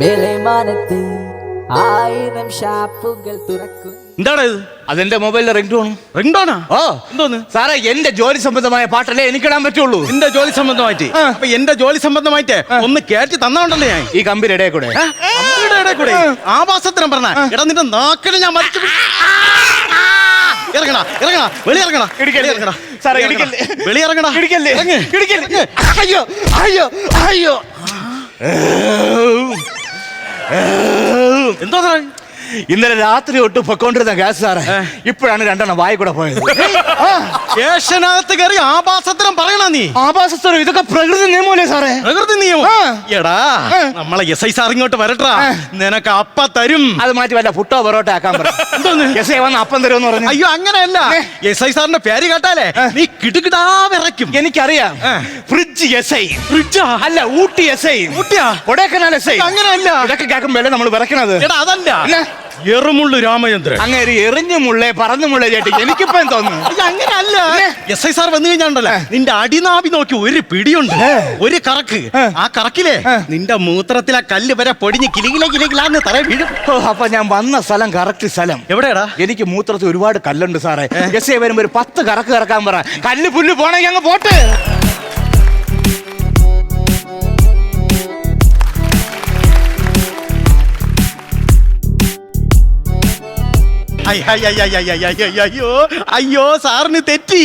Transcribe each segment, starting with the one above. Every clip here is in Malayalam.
മേലെ മാനത്ത് ആയിരം ഷാപ്പുകൾ തുറക്കും. എന്താണ് ഇത്? അതെന്റെ മൊബൈലിലെ റിംഗ് ടോൺ റിംഗ്ടോണാ? ഓ എന്തോന്ന്? സാറേ എന്റെ ജോലി സംബന്ധമായ പാട്ടല്ലേ എനിക്കിടാൻ പറ്റുള്ളൂ. എന്റെ ജോലി സംബന്ധമായിട്ട്? അപ്പൊ എന്റെ ജോലി സംബന്ധമായിട്ട് ഒന്ന് കേറ്റി തന്നോണ്ടല്ലേ ഞാൻ. ഈ കമ്പിയുടെ ഇടയിൽ കൂടെ. ഇടയിൽ കൂടെ. ആവാസത്തിനും പറഞ്ഞ എടാ നിന്റെ നാക്കിന് ഞാൻ മരിച്ചു. ഇറങ്ങണ ഇറങ്ങണ വെളി ഇറങ്ങണ ഇടിക്കല്ലേ? ഇറങ്ങണ സാറേ, ഇടിക്കല്ലേ? വെളി ഇറങ്ങണ ഇടിക്കല്ലേ? ഇറങ്ങ്. ഇടിക്കല്ലേ? അയ്യോ അയ്യോ അയ്യോ. എന്തോ സാറേ? ഇന്നലെ രാത്രി തൊട്ട് പൊക്കോണ്ടിരുന്ന ഗ്യാസ് സാറേ ഇപ്പോഴാണ് രണ്ടെണ്ണം വായി കൂടെ പോയത്. ഏഷ്യനകത്ത് കയറി ആഭാസത്തരം പറയണ നീ. ആഭാസത്തരം ഇതൊക്കെ പ്രകൃതി നിയമമല്ലേ സാറേ? പ്രകൃതി നിയമം? എടാ നമ്മളെ എസ് ഐ സാർ ഇങ്ങോട്ട് വരട്ടാ നിനക്ക് അപ്പ തരും. അത് മാറ്റി വല്ല ഫുട്ടോ പൊറോട്ട ആക്കാൻ പറഞ്ഞു എസ് വന്ന് അപ്പം തരുമെന്ന് പറഞ്ഞു. അയ്യോ അങ്ങനെയല്ല. എസ് ഐ സാറിന്റെ പേര് കേട്ടാലേ നീ കിടുകിടാ വിറയ്ക്കും. എനിക്കറിയാം. ഫ്രിഡ്ജ് എസ് ഐ ഫ്രിഡ്ജാ? അല്ല ഊട്ടി എസ് ഐ ഊട്ടിയാ? കൊടേക്കനാൽ എസ് ഐ അങ്ങനെയല്ല. ഇതൊക്കെ കേൾക്കുമ്പോഴല്ലേ നമ്മൾ വിറക്കണത് എടാ അതല്ല. പിന്നെ? എറുമുള്ളു രാമചന്ദ്രൻ. അങ്ങേര് എറിഞ്ഞു മുള്ളേ പറന്നു മുള്ളേ ചേട്ടി. എനിക്കിപ്പോ തോന്നുന്നു? അയ്യോ, അങ്ങനെയല്ല. എസ് ഐ സാർ വന്നു കഴിഞ്ഞാണ്ടല്ലോ? നിന്റെ അടിനാഭി നോക്കി ഒരു പിടിയുണ്ട്. ഒരു കറക്ക്. ആ കറക്കിലെ നിന്റെ മൂത്രത്തിലെ കല്ല് വരെ പൊടിഞ്ഞ് കിലികില കിലികിലാന്ന് തറ വീഴും. ഓ, അപ്പൊ ഞാൻ വന്ന സ്ഥലം കറക്റ്റ് സ്ഥലം. എവിടെയാടാ? എനിക്ക് മൂത്രത്തിൽ ഒരുപാട് കല്ലുണ്ട് സാറേ. എസ് ഐ വരുമ്പോ ഒരു പത്ത് കറക്ക് കറക്കാൻ പറ. കല്ല് പുല്ല് പോണെങ്കിൽ അങ്ങ് പോട്ട്. അയ്യ, അയ്യ, സാറിന് തെറ്റി.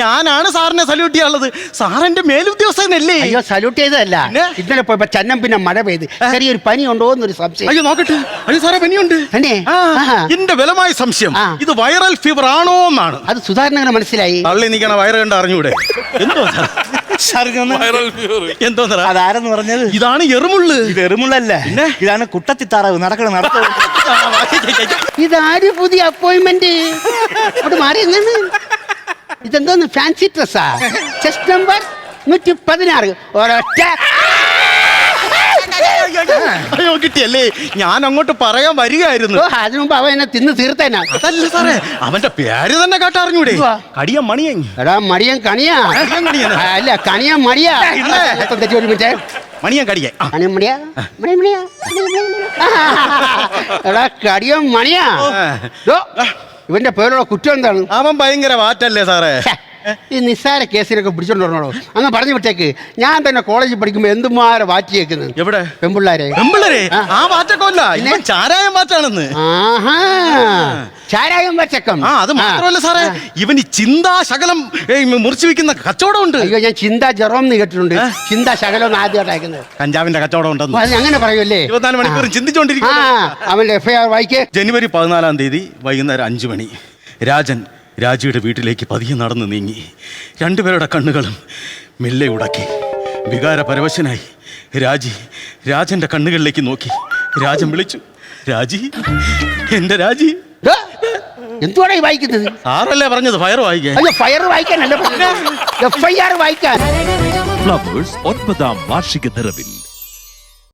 ഞാനാണ് സാറിനെ സല്യൂട്ട് ചെയ്യാനുള്ളത്. സാറിന്റെ മേലുദ്യോഗസ്ഥനല്ലേ? അയ്യോ സല്യൂട്ട് ചെയ്തതല്ല? ഇന്നലെ പോയപ്പോ ചന്നം പിന്നെ മഴ പെയ്ത്. ചെറിയൊരു പനി ഉണ്ടോ എന്നൊരു സംശയം. അയ്യോ നോക്കട്ടെ. അയ്യോ സാറേ പനിയുണ്ട്. എന്റെ ബലമായ സംശയം. ഇത് വൈറൽ ഫീവർ ആണോ എന്നാണ്. അത് സുധാരണ മനസ്സിലായി. തള്ളി നിൽക്കണ വയറ് കണ്ട് അറിഞ്ഞൂടെ? എന്തോ സാർ? സാർ ഇതൊന്ന് എന്തോ സാറേ? അതാരെന്ന് പറഞ്ഞത്? ഇതാണ് എറുമുള്ളു ഇത് എറുമുള്ളല്ല? ഇതാണ് കുട്ടത്തിത്താറാവ് നടക്കണ നടത്തം. ഇതാര് പുതിയ അപ്പോയിന്റ്മെന്റ്? അവിടെ മാറി എങ്ങനെ? ഇതെന്തോന്ന് ഫാൻസി ഡ്രസ്സാ ചെസ്റ്റ് നമ്പർ നൂറ്റി പതിനാറ് ഒരൊറ്റ അയ്യോ കിട്ടിയല്ലേ? ഞാൻ അങ്ങോട്ട് പറയാൻ വരികയായിരുന്നു. അതിനു മുമ്പ് അവൻ എന്നെ തിന്ന് തീർത്തേനാ. അതല്ല സാറേ അവന്റെ പേര് തന്നെ കേട്ടറിഞ്ഞൂടെ? എന്തുവാ? കടിയ മണിയൻ. എടാ മടിയൻ കണിയാ. അല്ല കണിയാ മടിയാ തെറ്റി ഒരു മിനിറ്റ്. മണിയൻ കടിയ കണിയൻ മണിയാ? മണിയൻ മണിയാ. എടാ കടിയൻ മണിയാ. ഇവന്റെ പേരുള്ള കുറ്റം എന്താണ്? അവൻ ഭയങ്കര വാറ്റല്ലേ സാറേ? ഈ നിസ്സാര കേസിലൊക്കെ പിടിച്ചോണ്ട് വരണോ അങ്ങ് പറഞ്ഞു വിട്ടേക്ക്. ഞാൻ തന്നെ കോളേജിൽ പഠിക്കുമ്പോ എന്തുമാരെ വാറ്റിയേക്കുന്നത് എവിടെ? പെമ്പിള്ളാരെ. പെമ്പിള്ളരെ? ആ. വാറ്റക്കല്ല ഇവൻ ചാരായം വാറ്റാണെന്ന് ആഹാ. ചാരായം വച്ചക്കം. ആ അത് മാത്രമല്ല സാറേ. ഇവൻ ഈ ചിന്താ ശകലം ഏയ്, മുറിച്ചു വെക്കുന്ന കച്ചവടം ഉണ്ട്. അയ്യോ ഞാൻ ചിന്താ ജെറോം എന്ന് കേട്ടിട്ടുണ്ട്. ചിന്താ ശകലം ഒന്ന് കഞ്ചാവിന്റെ കച്ചവടം ഉണ്ടെന്ന്. അത് അങ്ങനെ പറയൂല്ലേ ഇരുപത്തിനാല് മണിക്കൂറും ആ. അവന്റെ എഫ് ഐ ആർ വായിക്കേ. ജനുവരി പതിനാലാം തീയതി വൈകുന്നേരം അഞ്ചു മണി. രാജൻ രാജിയുടെ വീട്ടിലേക്ക് പതിയെ നടന്ന് നീങ്ങി. രണ്ടുപേരുടെ കണ്ണുകളും മെല്ലെ ഉടക്കി. വികാരപരവശനായി രാജി രാജന്റെ കണ്ണുകളിലേക്ക് നോക്കി. രാജൻ വിളിച്ചു രാജി എന്റെ രാജി. എന്തുവാണ് ഈ വായിക്കുന്നത്? ആറല്ലേ പറഞ്ഞത്? ഫയർ വായിക്കാൻ. അയ്യോ ഫയർ വായിക്കാനല്ല എഫ് ഐ ആർ വായിക്കാൻ. ഫ്ലവേഴ്സ് ഒൻപതാം വാർഷിക നിറവിൽ.